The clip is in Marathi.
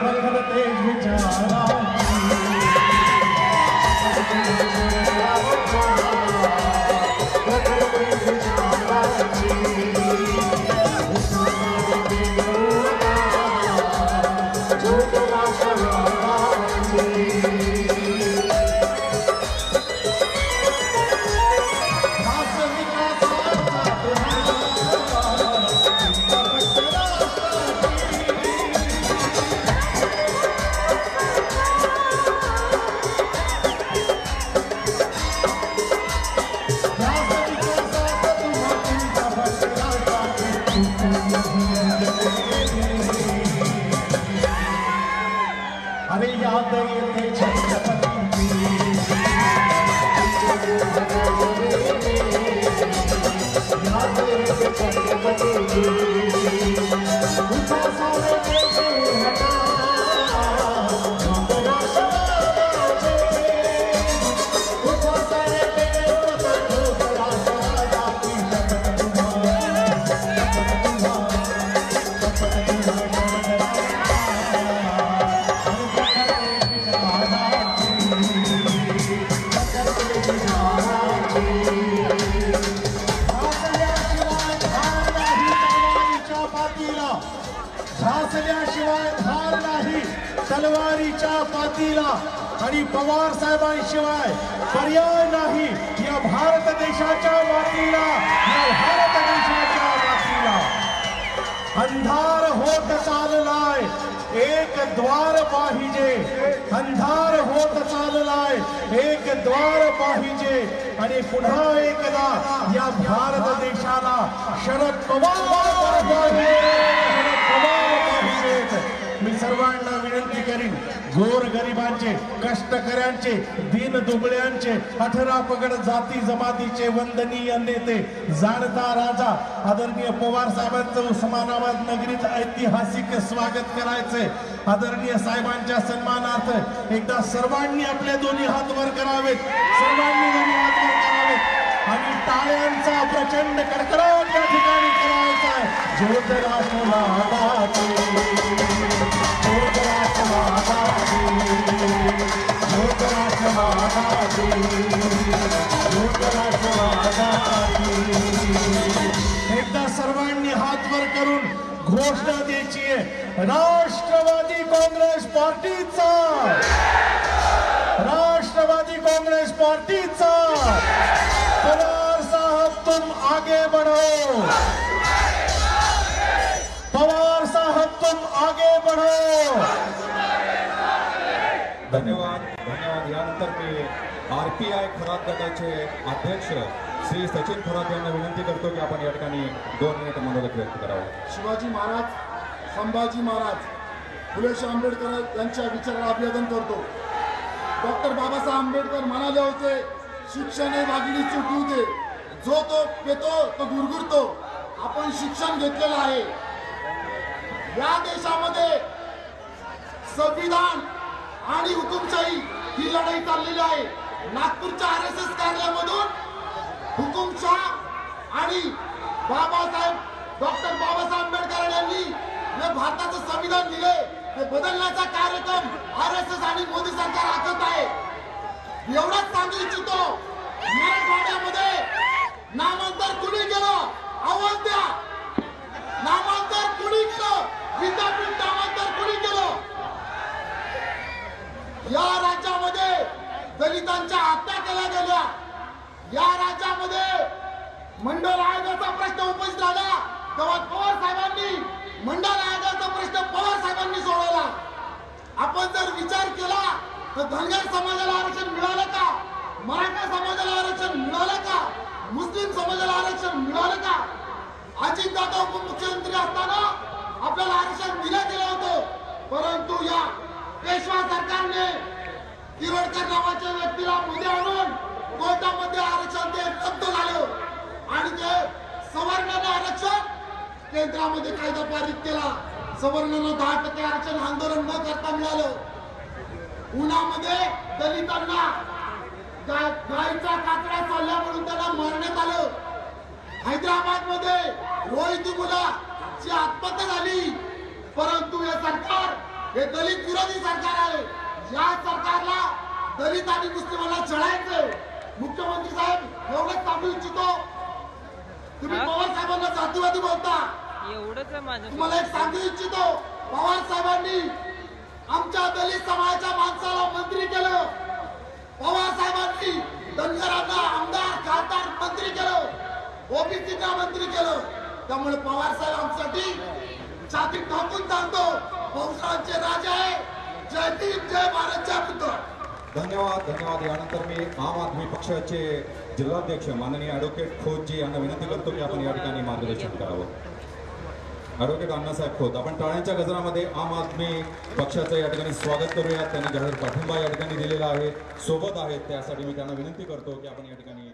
प्रखर तेज विचारा झासल्याशिवाय धार नाही. तलवारीच्या पातीला आणि पवार साहेबांशिवाय पर्याय नाही. या भारत देशाच्या मातीला या भारत देशाच्या मातीला. अंधार होत चाललाय. एक द्वार पाहिजे. अंधार होत चाललाय. एक द्वार पाहिजे. आणि पुन्हा एकदा या भारत देशाला शरद पवार पाहिजे. आहेत मी सर्वांना विनंती करीन गोर गरिबांचे कष्टकऱ्यांचे दीन दुबळ्यांचे अठरा पगड जाती जमातीचे वंदनीय नेते जाणता राजा आदरणीय पवार साहेबांचं उस्मानाबाद नगरीत ऐतिहासिक स्वागत करायचे आदरणीय साहेबांच्या सन्मानार्थ एकदा सर्वांनी आपले दोन्ही हात वर करावेत. सर्वांनी दोन्ही हात वर करावेत. आणि टाळ्यांचा प्रचंड कडकडाट या ठिकाणी करायचा आहे. ज्योत घोषणा द्यायची आहे. राष्ट्रवादी काँग्रेस पार्टीचा. राष्ट्रवादी कांग्रेस पार्टीचा. पवार साहब तुम आगे बढ़ो. पवार साहब तुम आगे बढ़ो. धन्यवाद. धन्यवाद. यानंतर मी आर पी आय खराब गटाचे अध्यक्ष श्री सचिन खराब यांना विनंती करतो की आपण या ठिकाणी दोन मिनिट मनोगत व्यक्त करावं. शिवाजी महाराज संभाजी महाराज फुलेश आंबेडकर यांच्या विचाराला अभिवादन करतो. डॉक्टर बाबासाहेब आंबेडकर म्हणाले होते शिक्षण हे वागणी चुटू दे जो तो पेतो तो गुरगुरतो. आपण शिक्षण घेतलेलं आहे. या देशामध्ये संविधान आणि हुकुमशाही ही लढाई चाललेली आहे. नागपूरच्या आर एस एस कार्यालयामधून हुकुमशाह आणि बाबासाहेब डॉक्टर बाबासाहेब आंबेडकर यांनी जे भारताचं संविधान दिले. ते बदलण्याचा कार्यक्रम आर एस एस आणि मोदी सरकार आखत आहे. एवढंच सांगू इच्छितो मराठवाड्यामध्ये नामांतर कुणी केलं आवाज द्या. नामांतर कुणी केलं विद्यापीठ नामांतर कुणी केलं या राज्यामध्ये दलितांच्या हत्या या राज्यामध्ये मंडळ आयोगाचा प्रश्न उपस्थित झाला. तेव्हा पवार साहेबांनी मंडळ आयोगाचा प्रश्न पवार साहेबांनी सोडवला. आपण जर विचार केला तर धनगर समाजाला आरक्षण मिळालं का? मराठा समाजाला आरक्षण मिळालं का? मुस्लिम समाजाला आरक्षण मिळालं का? अजित दादा उपमुख्यमंत्री असताना आपल्याला आरक्षण दिलं गेलं होतं. परंतु या पेशवा सरकारने किरडकर नावाच्या व्यक्तीला मुद्दे आणून कोर्टामध्ये आरक्षण ते रद्द झालं. आणि ते सवर्णांना आरक्षण केंद्रामध्ये कायदा पारित केला. सवर्णांना दहा टक्के आरक्षण आंदोलन न करता मिळालं. उन्हामध्ये दलितांना गायचा कातडा चालला म्हणून त्यांना मारण्यात आलं. हैदराबादमध्ये रोहित मुलाची आत्महत्या झाली. परंतु हे सरकार हे दलित विरोधी सरकार आहे. या सरकारला दलित आणि मुस्लिमांना चढायचं मुख्यमंत्री साहेब एवढंच सांगू इच्छितो तुम्ही? पवार साहेबांना जातीवादी बोलता. एवढंच माझं तुम्हाला एक सांगू इच्छितो पवार साहेबांनी आमच्या दलित समाजाच्या माणसाला मंत्री केलं. पवार साहेबांनी धनगरांना आमदार खासदार मंत्री केलं. ओबीसीचा मंत्री केलं. त्यामुळे पवार साहेब आमच्यासाठी छाती ठाकून सांगतो बहुजनांचे राजा आहे. जय भीम जय भारत जय बुद्ध धन्यवाद धन्यवाद यानंतर मी आम आदमी पक्षाचे जिल्हाध्यक्ष माननीय ॲडव्होकेट खोतजी यांना विनंती करतो की आपण या ठिकाणी मार्गदर्शन करावं ॲडव्होकेट अण्णासाहेब खोत आपण टाळ्यांच्या गजरामध्ये आम आदमी पक्षाचं या ठिकाणी स्वागत करूया त्यांनी जाहीर पाठिंबा या ठिकाणी दिलेला आहे. सोबत आहेत. त्यासाठी मी त्यांना विनंती करतो की आपण या ठिकाणी